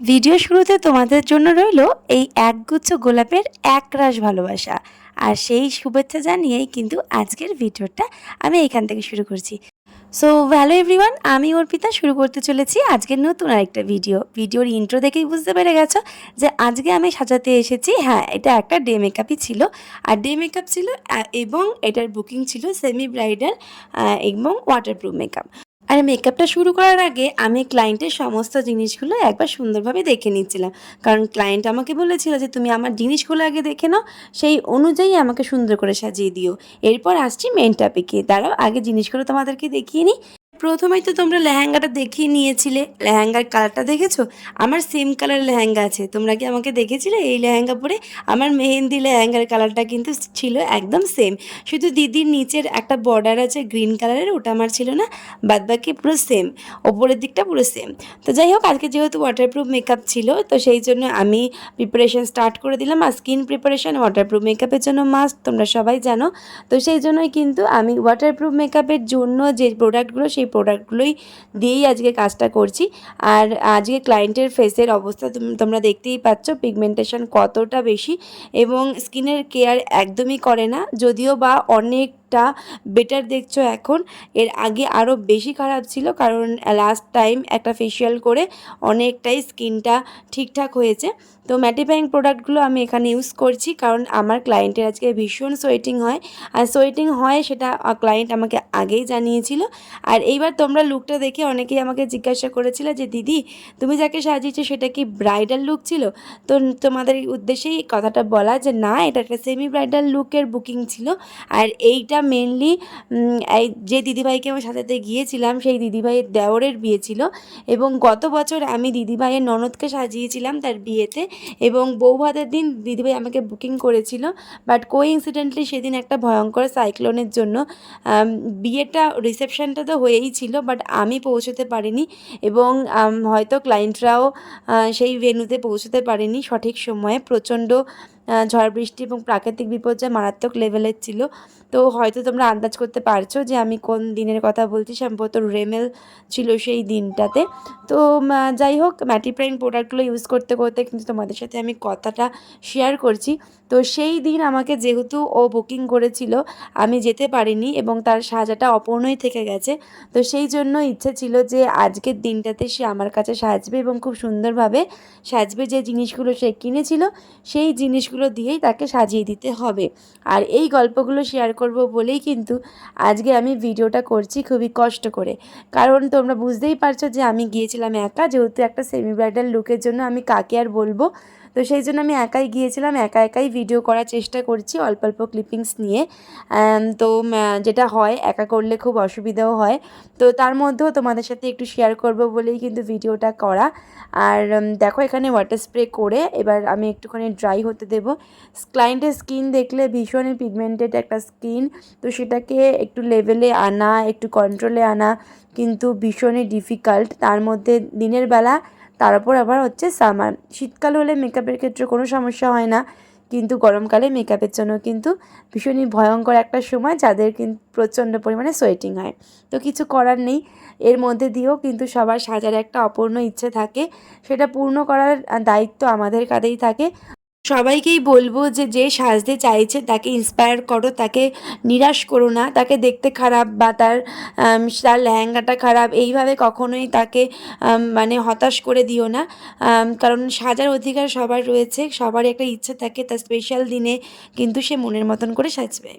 Video শুরুতে তোমাদের জন্য রইল এই একগুচ্ছ গোলাপের একরাশ ভালোবাসা। আর সেই শুভেচ্ছা জানিয়েই কিন্তু আজকের ভিডিওটা আমি এখান থেকে শুরু করছি। সো হ্যালো এভরিওয়ান আমি অর্পিতা, শুরু করতে চলেছি আজকের নতুন আরেকটা ভিডিও। ভিডিওর ইন্ট্রো দেখেই বুঝতে পেরে গেছো যে আজকে আমি সাজাতে এসেছি হ্যাঁ এটা একটা ডে মেকআপই ছিল। আর ডে মেকআপ ছিল এবং এটার বুকিং ছিল সেমি ব্রাইডাল এবং ওয়াটারপ্রুফ মেকআপ আর মেকআপটা শুরু করার আগে আমি ক্লায়েন্টের সমস্ত জিনিসগুলো একবার সুন্দরভাবে দেখে নিচ্ছিলাম। কারণ ক্লায়েন্ট আমাকে বলেছিল যে, তুমি আমার জিনিসগুলো আগে দেখে নাও, সেই অনুযায়ী আমাকে সুন্দর করে সাজিয়ে দিও। এরপর আসছি মেন টপিকে দাঁড়াও, আগে জিনিসগুলো তোমাদেরকে দেখিয়ে নিই। প্রথমেই তো তোমরা লেহেঙ্গাটা দেখিয়ে নিয়েছিলে। লেহেঙ্গার কালারটা দেখেছ? আমার সেম কালার লেহেঙ্গা আছে। তোমরা কি আমাকে দেখেছিলে এই লেহেঙ্গা পরে? আমার মেহেন্দি লেহেঙ্গার কালারটা কিন্তু ছিল একদম সেম শুধু দিদির নিচের একটা বর্ডার আছে গ্রিন কালারের ওটা আমার ছিল না। বাদ বাকি পুরো সেম ওপরের দিকটা পুরো সেম তো যাই হোক, আজকে যেহেতু ওয়াটারপ্রুফ মেকআপ ছিল, তো সেই জন্য আমি প্রিপারেশন স্টার্ট করে দিলাম। আর স্কিন প্রিপারেশন ওয়াটারপ্রুফ মেকআপের জন্য মাস্ট তোমরা সবাই জানো। তো সেই জন্যই কিন্তু আমি ওয়াটারপ্রুফ মেকআপের জন্য যে প্রোডাক্টগুলো সেই প্রোডাক্টগুলোই দিয়েই আজকে কাজটা করছি। আর আজকে ক্লায়েন্টের ফেসের অবস্থা তুম- তোমরা দেখতেই পাচ্ছ পিগমেন্টেশন কতটা বেশি এবং স্কিনের কেয়ার একদমই করে না, যদিও বা অনেকটা বেটার দেখছ এখন। এর আগে আরও বেশি খারাপ ছিল কারণ লাস্ট টাইম একটা ফেসিয়াল করে অনেকটাই স্কিনটা ঠিকঠাক হয়েছে। তো ম্যাটিফাইং প্রোডাক্টগুলো আমি এখানে ইউজ করছি কারণ আমার ক্লায়েন্টের আজকে ভীষণ সোয়েটিং হয়। আর সোয়েটিং হয় সেটা ক্লায়েন্ট আমাকে আগেই জানিয়েছিল। আর এইবার তোমরা লুকটা দেখে অনেকেই আমাকে জিজ্ঞাসা করেছিল যে, দিদি, তুমি যাকে সাজিয়েছো সেটা কি ব্রাইডাল লুক ছিল? তো তোমাদের উদ্দেশ্যেই কথাটা বলা যে, না, এটা একটা সেমি ব্রাইডাল লুকের বুকিং ছিল। আর এইটা মেনলি এই যে দিদিভাইকে আমি সাজাতে গিয়েছিলাম, সেই দিদিভাইয়ের দেওরের বিয়ে ছিল এবং গত বছর আমি দিদিভাইয়ের ননদকে সাজিয়েছিলাম তার বিয়েতে এবং বউ ভাতের দিন দিদিভাই আমাকে বুকিং করেছিল বাট কো ইনসিডেন্টলি সেদিন একটা ভয়ঙ্কর সাইক্লোনের জন্য বিয়েটা রিসেপশনটা তো হয়েই ছিল বাট আমি পৌঁছতে পারিনি এবং হয়তো ক্লায়েন্টরাও সেই ভেন্যুতে পৌঁছতে পারেনি সঠিক সময়ে, প্রচণ্ড ঝড় বৃষ্টি এবং প্রাকৃতিক বিপর্যয় মারাত্মক লেভেলের ছিল। তো হয়তো তোমরা আন্দাজ করতে পারছ যে আমি কোন দিনের কথা বলছি, সম্ভবত রেমেল ছিল সেই দিনটাতে। তো যাই হোক ম্যাটিপ্রাইং প্রোডাক্টগুলো ইউজ করতে করতে কিন্তু তোমাদের সাথে আমি কথাটা শেয়ার করছি। তো সেই দিন আমাকে যেহেতু ও বুকিং করেছিল, আমি যেতে পারিনি এবং তার সাজাটা অপূর্ণই থেকে গেছে। তো সেই জন্য ইচ্ছে ছিল যে আজকের দিনটাতে সে আমার কাছে সাজবে এবং খুব সুন্দরভাবে সাজবে যে জিনিসগুলো সে কিনেছিল, সেই জিনিসগুলো দিয়েই তাকে সাজিয়ে দিতে হবে। আর এই গল্পগুলো শেয়ার করব বলেই কিন্তু আজকে আমি ভিডিওটা করছি খুবই কষ্ট করে। কারণ তোমরা বুঝতেই পারছ যে আমি গিয়েছিলাম একা, যেহেতু একটা সেমি ব্রাইডাল লুকের জন্য আমি কাকে আর বলব? তো সেই জন্য আমি একাই গিয়েছিলাম, একা একাই ভিডিও করার চেষ্টা করছি অল্প অল্প ক্লিপিংস নিয়ে। তো যেটা হয়, একা করলে খুব অসুবিধাও হয়। তো তার মধ্যেও তোমাদের সাথে একটু শেয়ার করব বলেই কিন্তু ভিডিওটা করা। আর দেখো এখানে ওয়াটার স্প্রে করে এবার আমি একটুখানি ড্রাই হতে দেব। ক্লায়েন্টের স্কিন দেখলে ভীষণই পিগমেন্টেড একটা স্কিন তো সেটাকে একটু লেভেলে আনা, একটু কন্ট্রোলে আনা কিন্তু ভীষণই ডিফিকাল্ট তার মধ্যে দিনের বেলা তার উপর আবার হচ্ছে সামার। শীতকাল হলে মেকআপের ক্ষেত্রে কোনো সমস্যা হয় না, কিন্তু গরমকালে মেকআপের জন্য কিন্তু ভীষণই ভয়ঙ্কর একটা সময় যাদের কিন্তু প্রচণ্ড পরিমাণে সোয়েটিং হয়। তো কিছু করার নেই। এর মধ্যে দিয়েও কিন্তু সবার সাজার একটা অপূর্ণ ইচ্ছে থাকে। সেটা পূর্ণ করার দায়িত্ব আমাদের কাঁধেই থাকে। সবাইকেই বলব যে যে সাজতে চাইছে, তাকে ইন্সপায়ার করো, তাকে নিরাশ করো না, তাকে দেখতে খারাপ বা তার তার লেহেঙ্গাটা খারাপ, এইভাবে কখনোই তাকে মানে হতাশ করে দিও না। কারণ সাজার অধিকার সবার রয়েছে সবার একটা ইচ্ছা থাকে তার স্পেশাল দিনে কিন্তু সে মনের মতন করে সাজবে।